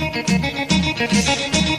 なに?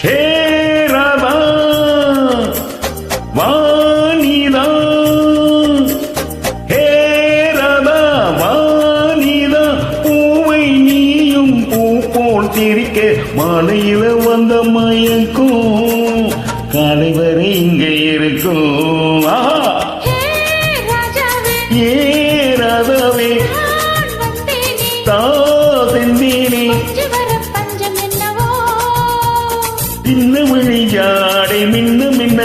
ஹே ராதா வாணிதா ஹே ராதா வாணிதா பூவை நீயும் பூ போல் திரிக்க மாலையில வந்த மயக்கும் காலை வரை இங்கே இருக்கும். ஏ ராதாவே தான் மின்ன. விழியாடை மின்னு மின்ன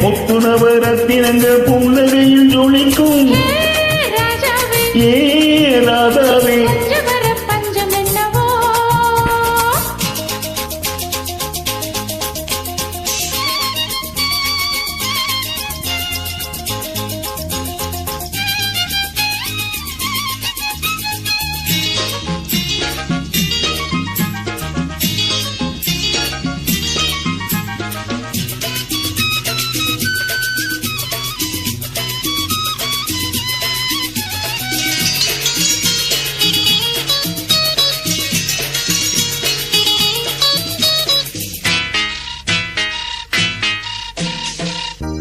முத்துணவ ரத்தினங்க புன்னகையில் ஜொலிக்கும். ஏ ராதாவே.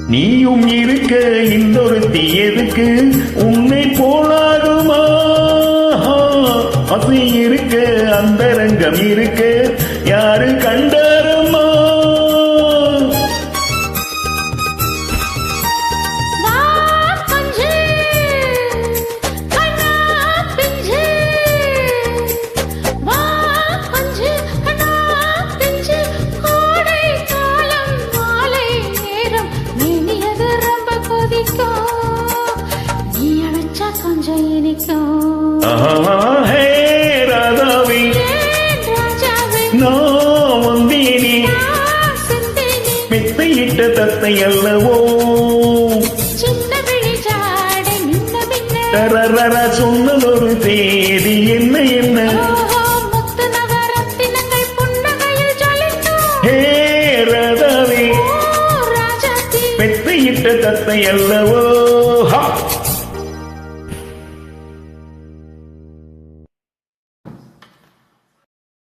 நீயும் இருக்க இன்னொருத்தி தீயதுக்கு உன்னை போலாகுமா? அது இருக்க அந்தரங்கம் இருக்கே. தத்தை அல்லவோ? தரரர சொன்னதொரு தேதி என்ன என்ன? பெத்தையிட்ட தத்தை அல்லவோ?